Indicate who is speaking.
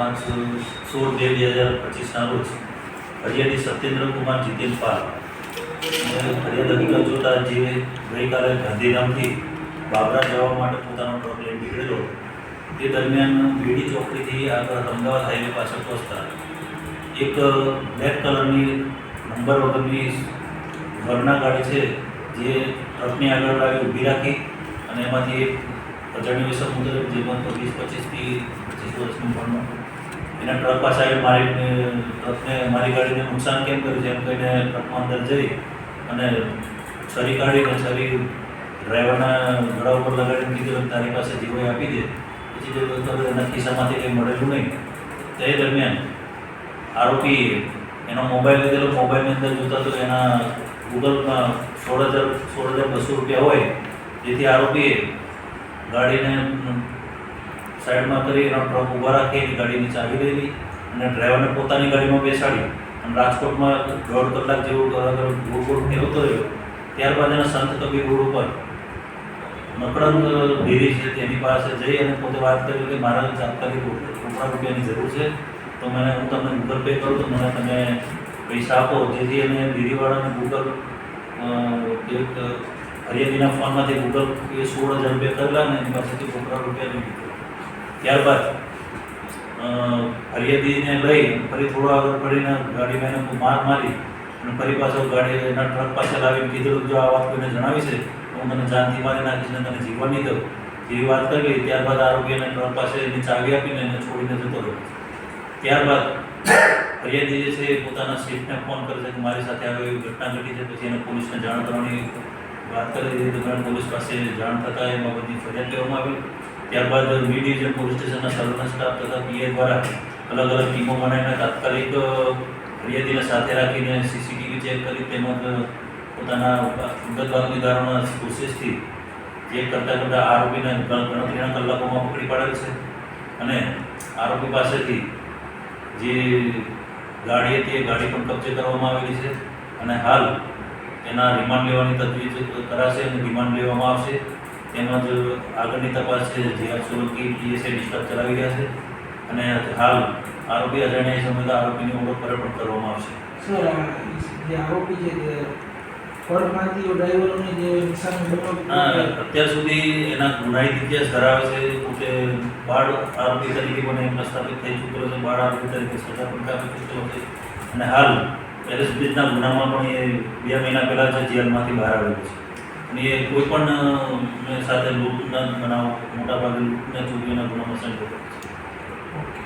Speaker 1: પાંચ સોળ બે બે હજાર પચીસના રોજ ફરિયાદી સત્યેન્દ્રકુમાર જીતેન પાલ ફરિયાદ હકીકત જોતા જે ગઈકાલે ગાંધીધામથી બાબરા જવા માટે પોતાનો ટ્રક લઈ નીકળેલો, તે દરમિયાન બીડી ચોકડીથી આગળ અમદાવાદ હાઈવે પાસે પહોંચતા એક બ્લેક કલરની નંબર વગરની ઘરના ગાડી છે જે ટ્રકની આગળ લાવી ઊભી રાખી અને એમાંથી એક અજાણ્યો સમુદ્ર જેમાં વીસ પચીસથી પચીસ વર્ષની ઉંમરનો એના ટ્રક આવી મારી ટ્રકને મારી ગાડીને નુકસાન કેમ કર્યું? છે એમ કહીને ટ્રકમાં અંદર જઈ અને છરી કાઢીને છરી ડ્રાઈવરના ગળા ઉપર લગાડીને કીધું કે તારી પાસે જીવો આપી દે. પછી તો એના ખિસ્સામાંથી કંઈ મળેલું નહીં. તે દરમિયાન આરોપી એનો મોબાઈલ લીધેલો. મોબાઈલની અંદર જોતા તો એના ગૂગલમાં સોળ હજાર સોળ હજાર બસો રૂપિયા હોય. જેથી આરોપીએ ગાડીને સાઈડમાં કરી એનો ટ્રક ઊભા રાખી એની ગાડીની ચાવી લઈ અને ડ્રાઈવરને પોતાની ગાડીમાં બેસાડી અને રાજકોટમાં દોઢ કલાક જેવું ગુરુકુળ ફેરવતો રહ્યો. ત્યારબાદ એના સંત કબીર રોડ ઉપર મકરંદ ડેરી છે તેની પાસે જઈ અને પોતે વાત કરી કે મારા તાત્કાલિક રોકડા રૂપિયાની જરૂર છે, તો મને હું તમને ગૂગલ પે કરું, તો મને તમે પૈસા આપો. જેથી એને ડેરીવાળાને ગૂગલ હરિયાળીના ફોનમાંથી ગૂગલ એ સોળ હજાર રૂપિયા કરેલા ને એની પાસેથી રોકડા રૂપિયા નહીં ત્યારબાદ ફરિયાદીને લઈ ફરી થોડો આગળ પડીને ગાડીમાં એને માર મારી અને ફરી પાછો ગાડી એના ટ્રક પાસે લાવીને કીધું જો આ વાત કોઈને જણાવી છે હું તને જાનથી મારી નાખીશ ને તને જીવવા નહીં દઉં. એવી વાત કરી, ત્યારબાદ આરોગ્યને ટ્રક પાસે એની ચાવી આપીને એને છોડીને જતો રહ્યો. ત્યારબાદ ફરિયાદી જે છે એ પોતાના શિફ્ટને ફોન કરે છે કે મારી સાથે આવી એવી ઘટના ઘટી છે, પછી એને પોલીસને જાણ કરવાની વાત કરી દીધી. દરમિયાન પોલીસ પાસે જાણ થતાં એ બાબતની ફરિયાદ લેવામાં આવી. ત્યારબાદ મી ડિવિઝન પોલીસ સ્ટેશનના સર્વેલન્સ સ્ટાફ તથા પીએ દ્વારા અલગ અલગ ટીમો બનાવીને તાત્કાલિક ફરિયાદીને સાથે રાખીને સીસીટીવી ચેક કરી તેમજ પોતાના વિગતવાર નિધારોના પ્રોસેસથી ચેક કરતાં કરતાં આરોપીને ગણ- ગણતરીના કલાકોમાં પકડી પાડેલ છે. અને આરોપી પાસેથી જે ગાડી હતી એ ગાડી પણ કબજે કરવામાં આવેલી છે અને હાલ તેના રિમાન્ડ લેવાની તજવીજ કરાશે અને રિમાન્ડ લેવામાં આવશે. તેમજ આગળની તપાસ છે જે સોલંકી પીએસએ સ્ટાફ ચલાવી રહ્યા છે અને હાલ આરોપી અજાણ્યા સમયે આરોપીની ઓળખ પર પણ કરવામાં આવશે.
Speaker 2: સર જે આરોપી છે તે
Speaker 1: અત્યાર સુધી એના ગુનાહિત ઇતિહાસ ધરાવે છે પોતે બાળ આરોપી તરીકે પણ એ પ્રસ્થાપિત થઈ ચૂકેલો છે બાળ આરોપી તરીકે સજા પણ કાપી ચૂકેલો છે અને હાલ એરેસ્ટ બ્રિજના ગુનામાં પણ એ બે મહિના પહેલાં જ જેલમાંથી બહાર આવેલો છે. અને એ કોઈ પણ સાથે લૂંટના બનાવ મોટાભાગે લૂંટને ચોરીઓના ગુનામાં સંડોવાયેલો
Speaker 2: ઓકે.